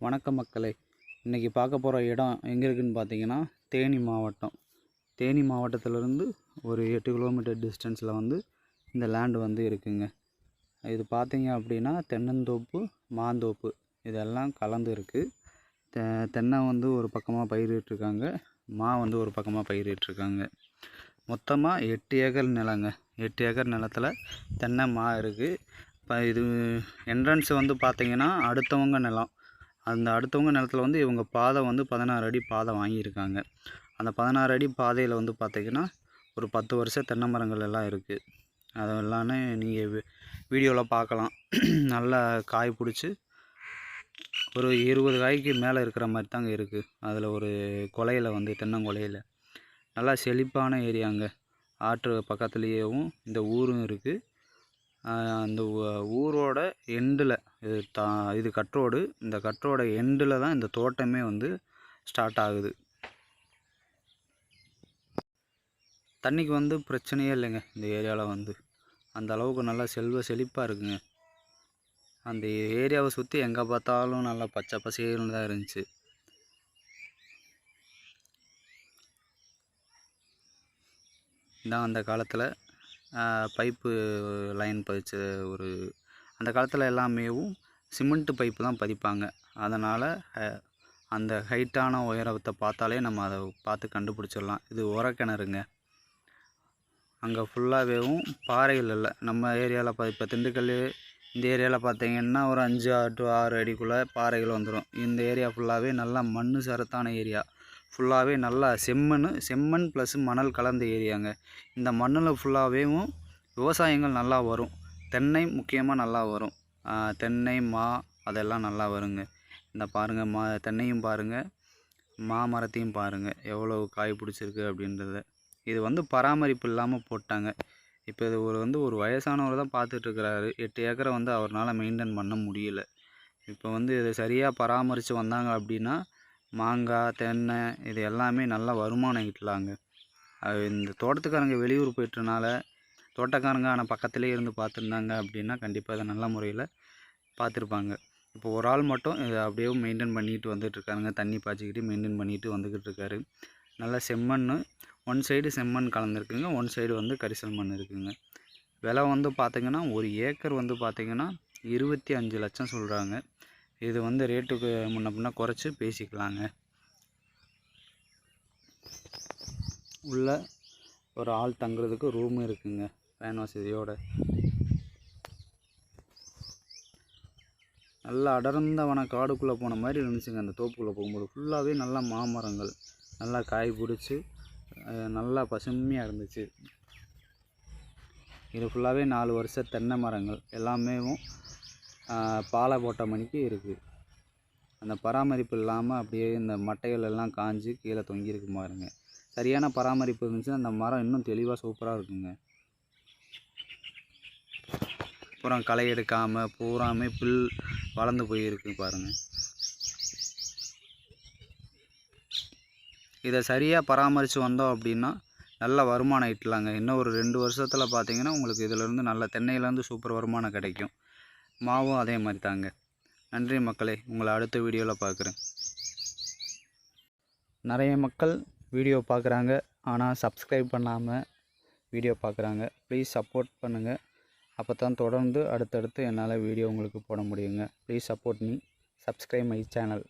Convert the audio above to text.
வணக்கம் மக்களை. இன்றைக்கி பார்க்க போகிற இடம் எங்கே இருக்குதுன்னு பார்த்தீங்கன்னா தேனி மாவட்டம். தேனி மாவட்டத்திலேருந்து ஒரு எட்டு கிலோமீட்டர் டிஸ்டன்ஸில் வந்து இந்த லேண்டு வந்து இருக்குங்க. இது பார்த்தீங்க அப்படின்னா தென்னந்தோப்பு மாந்தோப்பு இதெல்லாம் கலந்து இருக்குது தெ தென்னை வந்து ஒரு பக்கமாக பயிரிட்டிருக்காங்க மா வந்து ஒரு பக்கமாக பயிரிட்டிருக்காங்க மொத்தமாக எட்டு ஏக்கர் நிலங்க. எட்டு ஏக்கர் நிலத்தில் தென்னை மா இருக்குது இப்போ இது என்ட்ரன்ஸ் வந்து பார்த்திங்கன்னா அடுத்தவங்க நிலம். அந்த அடுத்தவங்க நிலத்துல வந்து இவங்க பாதை வந்து பதினாறு அடி பாதை வாங்கியிருக்காங்க. அந்த பதினாறு அடி பாதையில் வந்து பார்த்திங்கன்னா ஒரு பத்து வருஷம் தென்னை மரங்கள் எல்லாம் இருக்குது அது எல்லாமே நீங்கள் வீடியோவில் பார்க்கலாம் நல்லா காய் பிடிச்சி ஒரு இருபது காய்க்கு மேலே இருக்கிற மாதிரி தாங்க இருக்குது அதில் ஒரு கொலையில் வந்து தென்னங்கொலையில். நல்லா செழிப்பான ஏரியாங்க. ஆற்று பக்கத்துலேயேவும் இந்த ஊரும் இருக்குது அந்த ஊரோட எண்டில் இது தா இது கட்ரோடு இந்த கட்ரோட எண்டில் தான் இந்த தோட்டமே வந்து ஸ்டார்ட் ஆகுது. தண்ணிக்கு வந்து பிரச்சனையே இல்லைங்க இந்த ஏரியாவில் வந்து. அந்த அளவுக்கு நல்லா செல்வ செழிப்பாக இருக்குங்க. அந்த ஏரியாவை சுற்றி எங்கே பார்த்தாலும் நல்லா பச்சை பசேல்னு தான் இருந்துச்சு. இதான் அந்த காலத்தில் பைப்பு லைன் பதிச்ச ஒரு அந்த காலத்தில் எல்லாமேவும் சிமெண்ட்டு பைப்பு தான் பதிப்பாங்க. அதனால் அந்த ஹைட்டான உயரத்தை பார்த்தாலே நம்ம அதை பார்த்து கண்டுபிடிச்சிடலாம். இது உரக்கிணறுங்க. அங்கே ஃபுல்லாகவேவும் பாறைகள் இல்லை. நம்ம ஏரியாவில் பா இப்போ திண்டுக்கல் இந்த ஏரியாவில் பார்த்தீங்கன்னா ஒரு அஞ்சு டு ஆறு அடிக்குள்ளே பாறைகள் வந்துடும் இந்த ஏரியா ஃபுல்லாகவே நல்லா மண் சரத்தான ஏரியா. ஃபுல்லாகவே நல்லா செம்மண் செம்மண் ப்ளஸ் மணல் கலந்த ஏரியாங்க. இந்த மண்ணில் ஃபுல்லாகவேவும் விவசாயங்கள் நல்லா வரும். தென்னை முக்கியமாக நல்லா வரும். தென்னை மா அதெல்லாம் நல்லா வருங்க. இந்த பாருங்கள் மா தென்னையும் பாருங்கள் மாமரத்தையும் பாருங்கள் எவ்வளோ காய் பிடிச்சிருக்கு அப்படின்றத. இது வந்து பராமரிப்பு இல்லாமல் போட்டாங்க. இப்போ இது ஒரு வந்து ஒரு வயசானவர் தான் பார்த்துட்ருக்கிறாரு எட்டு ஏக்கரை வந்து அவரால் மெயின்டைன் பண்ண முடியல. இப்போ வந்து இதை சரியாக பராமரித்து வந்தாங்க அப்படின்னா மாங்காய் தென்னை இது எல்லாமே நல்லா வருமானம் ஈட்டலாங்க. இந்த தோட்டத்துக்காரங்க வெளியூர் போயிட்டனால தோட்டக்காரங்க ஆனால் பக்கத்துலேயே இருந்து பார்த்துருந்தாங்க அப்படின்னா கண்டிப்பாக அதை நல்ல முறையில் பார்த்துருப்பாங்க. இப்போ ஒரு ஆள் மட்டும் இதை அப்படியே மெயின்டைன் பண்ணிட்டு வந்துட்டுருக்காருங்க. தண்ணி பாய்ச்சிக்கிட்டு மெயின்டைன் பண்ணிட்டு வந்துக்கிட்டு இருக்காரு நல்லா செம்மண் ஒன் சைடு செம்மண் கலந்துருக்குங்க ஒன் சைடு வந்து கரிசல் மண் இருக்குதுங்க விலை வந்து பார்த்திங்கன்னா ஒரு ஏக்கர் வந்து பார்த்திங்கன்னா இருபத்தி அஞ்சு லட்சம் சொல்கிறாங்க இது வந்து ரேட்டுக்கு முன்ன பின்ன குறைச்சி பேசிக்கலாங்க. உள்ள ஒரு ஆள் தங்குறதுக்கு ரூம் இருக்குங்க ஃபேன் வசதியோட. நல்லா அடர்ந்த வன காடுக்குள்ளே போன மாதிரி இருந்துச்சுங்க அந்த தோப்புக்குள்ளே போகும்போது. ஃபுல்லாகவே நல்லா மாமரங்கள் நல்லா காய் பிடிச்சி நல்லா பசுமையாக இருந்துச்சு. இது ஃபுல்லாகவே நாலு வருஷ தென்னை மரங்கள் எல்லாமேவும் பாலை போட்ட மணிக்கு இருக்குது அந்த பராமரிப்பு இல்லாமல் அப்படியே இந்த மட்டைகள் எல்லாம் காஞ்சு கீழே தொங்கியிருக்கு பாருங்க. சரியான பராமரிப்பு இருந்துச்சுன்னா அந்த மரம் இன்னும் தெளிவாக சூப்பராக இருக்குங்க. அப்புறம் களை எடுக்காமல் பூராமே புல் வளர்ந்து போயிருக்கு பாருங்கள் இதை சரியாக பராமரித்து வந்தோம் அப்படின்னா நல்ல வருமானம் ஈட்டலாங்க. இன்னும் ஒரு ரெண்டு வருஷத்தில் பார்த்தீங்கன்னா உங்களுக்கு இதிலேருந்து நல்ல தென்னையிலேருந்து சூப்பர் வருமானம் கிடைக்கும். மாவும் அதே மாதிரி தாங்க. நன்றி மக்களே உங்களை அடுத்த வீடியோவில் பார்க்குறேன் நிறைய மக்கள் வீடியோ பார்க்குறாங்க ஆனால் சப்ஸ்கிரைப் பண்ணாமல் வீடியோ பார்க்குறாங்க ப்ளீஸ் சப்போர்ட் பண்ணுங்கள் அப்போ தான் தொடர்ந்து அடுத்தடுத்து என்னால் வீடியோ உங்களுக்கு போட முடியுங்க. Please support me subscribe my channel